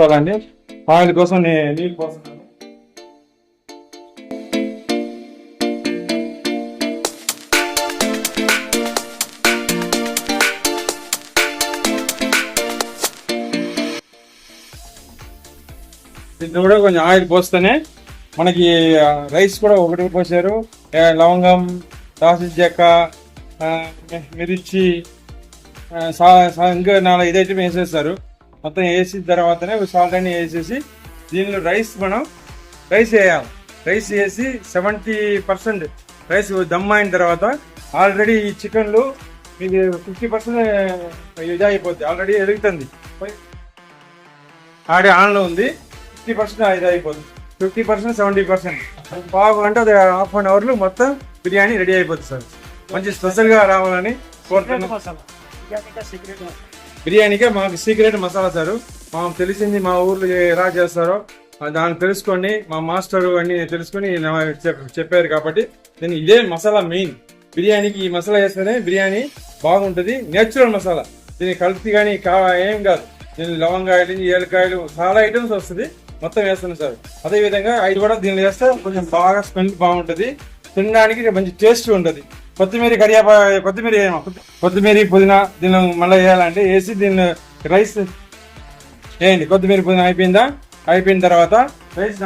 పోసుకోవాలండి oil కోసం నేను నీళ్ళు పోస్తున్నాను. దీంట్లో కూడా కొంచెం ఆయిల్ పోస్తేనే మనకి రైస్ కూడా ఒకటి పోసారు. లవంగం దాసి చెక్క మిర్చి సా ఇంకా నాలుగు ఇదైతే వేసేస్తారు. మొత్తం వేసిన తర్వాతనే సాల్ట్ అన్ని వేసేసి దీనిలో రైస్ మనం రైస్ వేయాలి. రైస్ వేసి సెవెంటీ పర్సెంట్ రైస్ దమ్ అయిన తర్వాత ఆల్రెడీ ఈ చికెన్లు మీకు ఫిఫ్టీ పర్సెంట్ ఇది అయిపోద్ది. ఆల్రెడీ ఎదుగుతుంది. ఆడే ఆన్లో ఉంది. ఫిఫ్టీ పర్సెంట్ ఇది అయిపోతుంది ఫిఫ్టీ పర్సెంట్ సెవెంటీ పర్సెంట్ బాగు అంటే అది హాఫ్ అన్ అవర్లో మొత్తం బిర్యానీ రెడీ అయిపోతుంది సార్. మంచి స్పెషల్గా రావాలని కోరుతున్నాను మసాలా బిర్యానీకే మాకు సీక్రెట్ మసాలా సార్. మాకు తెలిసింది మా ఊర్లో ఎలా చేస్తారో దాన్ని తెలుసుకొని మా మాస్టర్ అన్ని తెలుసుకొని చెప్- చెప్పారు కాబట్టి నేను ఇదే మసాలా మెయిన్. బిర్యానీకి ఈ మసాలా వేస్తేనే బిర్యానీ బాగుంటుంది. నేచురల్ మసాలా. దీని కల్తీ కానీ కా ఏం కాదు. దీని లవంగాయలు ఏలకాయలు చాలా ఐటమ్స్ వస్తుంది. మొత్తం వేస్తాను సార్. అదేవిధంగా అవి కూడా దీనిలో వేస్తే కొంచెం బాగా స్మెల్ బాగుంటుంది. తినడానికి మంచి టేస్ట్ ఉంటుంది. కొత్తిమీర కరియాపా కొత్తిమీర కొత్తిమీర పుదీనా దీన్ని మళ్ళీ వేయాలంటే వేసి దీన్ని రైస్ వేయండి. కొత్తిమీర పుదీనా అయిపోయిందా? అయిపోయిన తర్వాత రైస్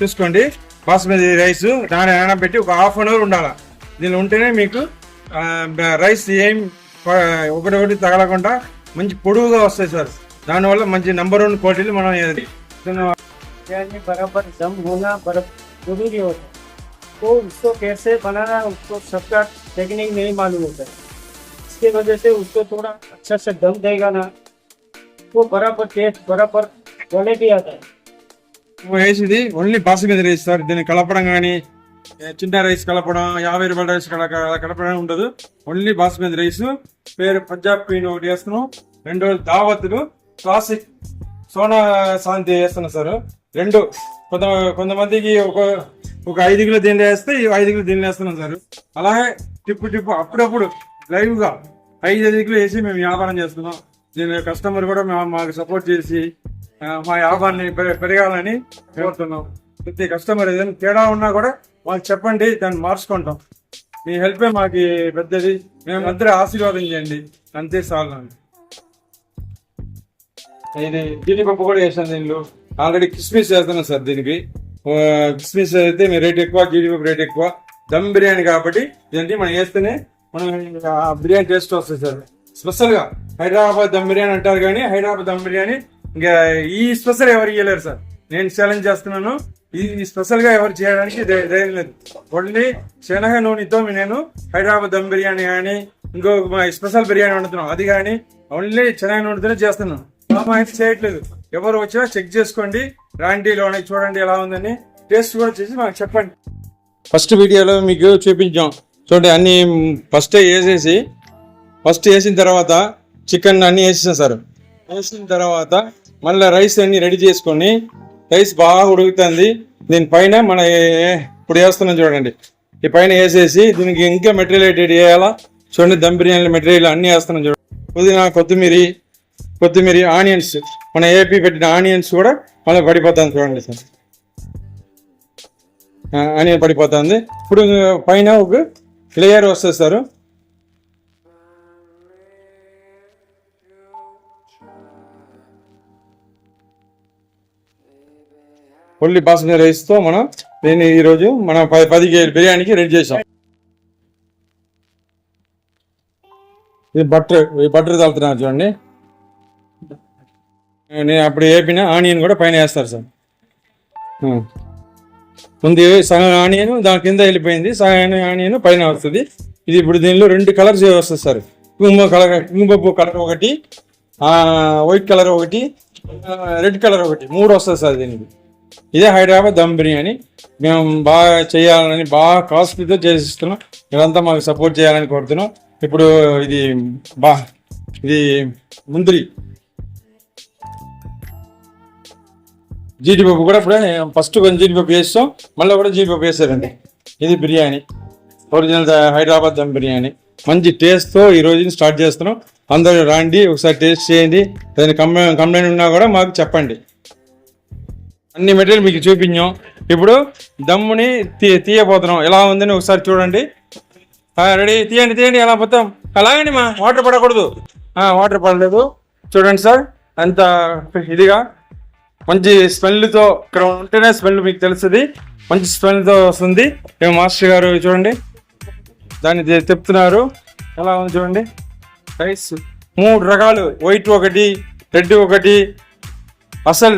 చూసుకోండి. బాస్మతి రైస్ దాని నానబెట్టి ఒక హాఫ్ అన్ అవర్ ఉండాలి. దీనిలో ఉంటేనే మీకు రైస్ ఏం ఒకటి ఒకటి తగలకుండా మంచి పొడుగుగా వస్తాయి సార్. దానివల్ల మంచి నంబర్ వన్ క్వాలిటీలు మనం ఇది. దీన్ని बिरयानी बराबर दम होना बराबर जरूरी होता है तो उसको कैसे बनाना उसको सबका टेक्निक नहीं मालूम होता है इसके वजह से उसको थोड़ा अच्छा से दम देगा ना वो बराबर टेस्ट बराबर क्वालिटी आता है వేసేది ఓన్లీ బాస్మతి రైస్ సార్ దీన్ని కలపడం కానీ చిన్న రైస్ కలపడం యాభై రూపాయల రైస్ కల కల- కలపడం ఉండదు ఓన్లీ బాస్మతి రైస్ పేరు పంజాబ్ పీన్ ఒకటి వేస్తున్నాం రెండు దావత్తులు క్లాసిక్ సోనా శాంతి వేస్తున్నాం సార్ రెండు కొంత కొంతమందికి ఒక ఒక ఐదు కిలో దీనిలో వేస్తే ఐదుగులు ఐదు కిలో దీనిలో వేస్తున్నాం సార్. అలాగే టిప్పు టిప్పు అప్పుడప్పుడు లైవ్గా ఐదు ఐదు కిలో వేసి మేము వ్యాపారం చేస్తున్నాం. దీని కస్టమర్ కూడా మాకు సపోర్ట్ చేసి మా వ్యాపారాన్ని పెరగాలని కోరుతున్నాం. ప్రతి కస్టమర్ ఏదైనా తేడా ఉన్నా కూడా మాకు చెప్పండి దాన్ని మార్చుకుంటాం. మీ హెల్పే మాకు పెద్దది. మేము అందరూ ఆశీర్వాదం చేయండి. అంతే చాలు ఇది జీడిపప్పు కూడా వేసాను దీనిలో. ఆల్రెడీ కిస్మిస్ చేస్తున్నాం సార్ దీనికి. కిస్మిస్ అయితే మీ రేట్ ఎక్కువ జీడిపప్పు రేట్ ఎక్కువ. దమ్ బిర్యానీ కాబట్టి ఇదంటే మనం వేస్తేనే మనం బిర్యానీ టేస్ట్ వస్తుంది సార్. స్పెషల్గా హైదరాబాద్ దమ్ బిర్యానీ అంటారు కానీ హైదరాబాద్ దమ్ బిర్యానీ ఇంకా ఈ స్పెషల్ ఎవరు ఇవ్వలేరు సార్. నేను ఛాలెంజ్ చేస్తున్నాను. ఈ స్పెషల్గా ఎవరు చేయడానికి ధైర్యం లేదు. ఓన్లీ శనగ నూనెతో నేను హైదరాబాద్ దమ్ బిర్యానీ కానీ ఇంకో స్పెషల్ బిర్యానీ వండుతున్నాం. అది కానీ ఓన్లీ శనగ నూనెతోనే చేస్తున్నాను మా అయితే చేయట్లేదు. ఎవరు వచ్చినా చెక్ చేసుకోండి. రాండీలోనే చూడండి ఎలా ఉందని టేస్ట్ కూడా చేసి మాకు చెప్పండి. ఫస్ట్ వీడియోలో మీకు చూపించాం. చూడండి అన్ని ఫస్ట్ వేసేసి ఫస్ట్ వేసిన తర్వాత చికెన్ అన్ని వేసేసాం సార్. వేసిన తర్వాత మళ్ళీ రైస్ అన్ని రెడీ చేసుకొని రైస్ బాగా ఉడుకుతుంది. దీనిపైన మన ఇప్పుడు వేస్తున్నాం చూడండి. ఈ పైన వేసేసి దీనికి ఇంకా మెటీరియల్ ఎడిట్ చేయాలా? చూడండి దమ్ బిర్యానీ మెటీరియల్ అన్ని వేస్తున్నాం చూడండి. పుదీనా కొత్తిమీర కొత్తిమీర ఆనియన్స్. మన ఏపీ పెట్టిన ఆనియన్స్ కూడా మళ్ళీ పడిపోతుంది చూడండి సార్. ఆనియన్ పడిపోతుంది. ఇప్పుడు పైన ఒక లేయర్ వస్తుంది సార్. ఓన్లీ బాస్మతి రైస్తో మనం దీన్ని ఈరోజు మనం పది పది కేజీ బిర్యానీకి రెడీ చేసాం ఇది బటర్ ఈ బటర్ తలుతున్నారు చూడండి. నేను అప్పుడు వేపిన ఆనియన్ కూడా పైన వేస్తారు సార్. ముందు సగం ఆనియన్ దాని కింద వెళ్ళిపోయింది సగం ఆనియన్ పైన వస్తుంది. ఇది ఇప్పుడు దీనిలో రెండు కలర్స్ వస్తుంది సార్. కుంకుమ కలర్ కుంకుమపు కలర్ ఒకటి వైట్ కలర్ ఒకటి రెడ్ కలర్ ఒకటి మూడు వస్తుంది సార్ దీనికి. ఇదే హైదరాబాద్ దమ్ బిర్యానీ. మేము బాగా చేయాలని బాగా కాస్ట్లీతో చేసిస్తున్నాం. ఇదంతా మాకు సపోర్ట్ చేయాలని కోరుతున్నాం. ఇప్పుడు ఇది బా ఇది ముందరి. జీడిపప్పు కూడా ఇప్పుడే ఫస్ట్ కొంచెం జీడిపప్పు వేస్తాం మళ్ళీ కూడా జీడిపప్పు వేసారండి ఇది బిర్యానీ. ఒరిజినల్ హైదరాబాద్ దమ్ బిర్యానీ. మంచి టేస్ట్తో ఈ రోజు స్టార్ట్ చేస్తున్నాం. అందరూ రండి ఒకసారి టేస్ట్ చేయండి. దాని కంప్లైంట్ కంప్లైంట్ ఉన్నా కూడా మాకు చెప్పండి. అన్ని మెటీరియల్ మీకు చూపించాం. ఇప్పుడు దమ్ముని తీ తీయబోతున్నాం. ఎలా ఉందని ఒకసారి చూడండి. రెడీ తీయండి తీయండి. ఎలా మొత్తం? అలాగండి మా. వాటర్ పడకూడదు. వాటర్ పడలేదు. చూడండి సార్. అంత ఇదిగా. మంచి స్మెల్తో ఇక్కడ ఉంటేనే స్మెల్ మీకు తెలుస్తుంది. మంచి స్మెల్తో వస్తుంది. మేము మాస్టర్ గారు చూడండి. దాన్ని చెప్తున్నారు ఎలా ఉంది చూడండి. రైస్ మూడు రకాలు. వైట్ ఒకటి రెడ్ ఒకటి అసలు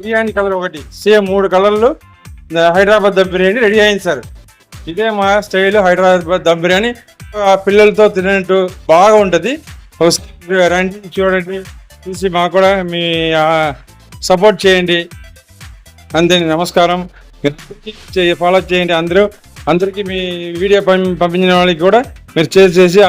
బిర్యానీ కలర్ ఒకటి. సేమ్ మూడు కలర్లు. హైదరాబాద్ దమ్ బిర్యానీ రెడీ అయింది సార్. ఇదే మా స్టైల్ హైదరాబాద్ దమ్ బిర్యానీ. ఆ, పిల్లలతో తినేట్టు బాగా ఉంటుంది రండి చూడండి. చూసి మాకు కూడా మీ సపోర్ట్ చేయండి. అంతే నమస్కారం. ఫాలో చేయండి అందరూ. అందరికీ మీ వీడియో పంపించిన వాళ్ళకి కూడా మీరు చేసి